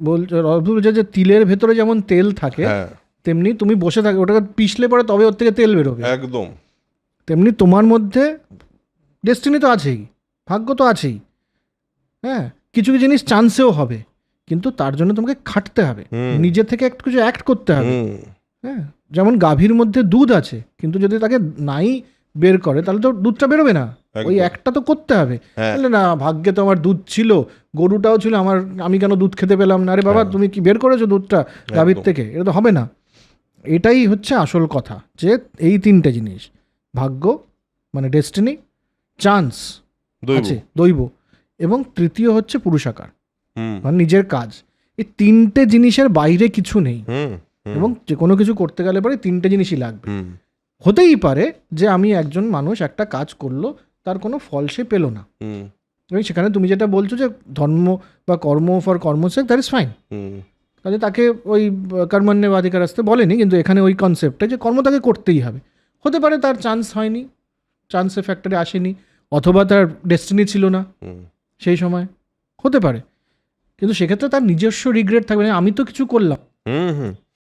বলছে রবি বলছে যে তিলের ভেতরে যেমন তেল থাকে হ্যাঁ। তেমনি তুমি বসে থাকো ওটাকে পিছলে পরে তবে ওর থেকে তেল বেরোবে। একদম। তেমনি তোমার মধ্যে ডেস্টিনি তো আছেই ভাগ্য তো আছেই। হ্যাঁ কিছু কিছু জিনিস চান্সেও হবে কিন্তু তার জন্য তোমাকে খাটতে হবে। নিজে থেকে একটু কিছু অ্যাক্ট করতে হবে। হ্যাঁ যেমন গাভীর মধ্যে দুধ আছে কিন্তু যদি তাকে নাই বের করে তাহলে তো দুধটা বেরোবে না। ওই। একটা তো করতে হবে। হ্যাঁ। তাহলে না ভাগ্যে তো আমার দুধ ছিল গরুটাও ছিল আমার আমি কেন দুধ খেতে পেলাম না? আরে বাবা হ্যাঁ। তুমি কি বের করেছ দুধটা গাভীর থেকে? এটা তো হবে না। এটাই হচ্ছে আসল কথা যে এই তিনটে জিনিস ভাগ্য মানে ডেস্টিনি চান্স দৈব। আছে দৈব। এবং তৃতীয় হচ্ছে পুরুষাকার মানে নিজের কাজ। এই তিনটে জিনিসের বাইরে কিছু নেই। এবং যে কোনো কিছু করতে গেলে পরে তিনটে জিনিসই লাগবে। হতেই পারে যে আমি একজন মানুষ একটা কাজ করল তার কোনো ফল সে পেল না। এবং সেখানে তুমি যেটা বলছো যে ধর্ম বা কর্ম ফর কর্মসেক দ্যাট ইজ ফাইন কাজে তাকে ওই কর্মণ্যবাধিকার আসতে বলেনি কিন্তু এখানে ওই কনসেপ্টে যে কর্ম তাকে করতেই হবে। হতে পারে তার চান্স হয়নি চান্সে ফ্যাক্টরে আসেনি অথবা তার ডেস্টিনি ছিল না সেই সময়। হতে পারে। কিন্তু সেক্ষেত্রে তার নিজস্ব রিগ্রেট থাকবে না আমি তো কিছু করলাম। হুম হুম।